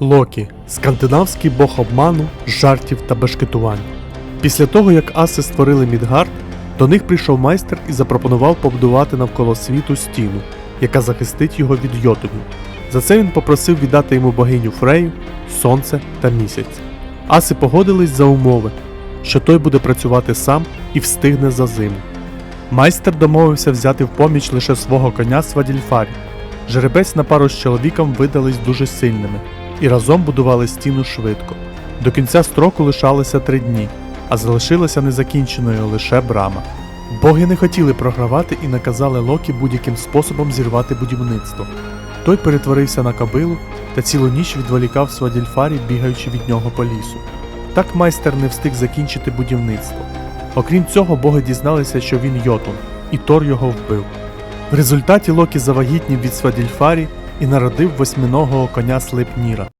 Локі скандинавський бог обману, жартів та бешкетувань. Після того, як аси створили Мідгард, до них прийшов майстер і запропонував побудувати навколо світу стіну, яка захистить його від йотунів. За це він попросив віддати йому богиню Фрею, сонце та місяць. Аси погодились за умови, що той буде працювати сам і встигне за зиму. Майстер домовився взяти в поміч лише свого коня Свадільфарі. Жеребець на пару з чоловіком видались дуже сильними і разом будували стіну швидко. До кінця строку лишалося три дні, а залишилася незакінченою лише брама. Боги не хотіли програвати і наказали Локі будь-яким способом зірвати будівництво. Той перетворився на кобилу та цілу ніч відволікав Свадільфарі, бігаючи від нього по лісу. Так майстер не встиг закінчити будівництво. Окрім цього, боги дізналися, що він Йотун, і Тор його вбив. В результаті Локі завагітнів від Свадільфарі і народив восьминогого коня Слепніра.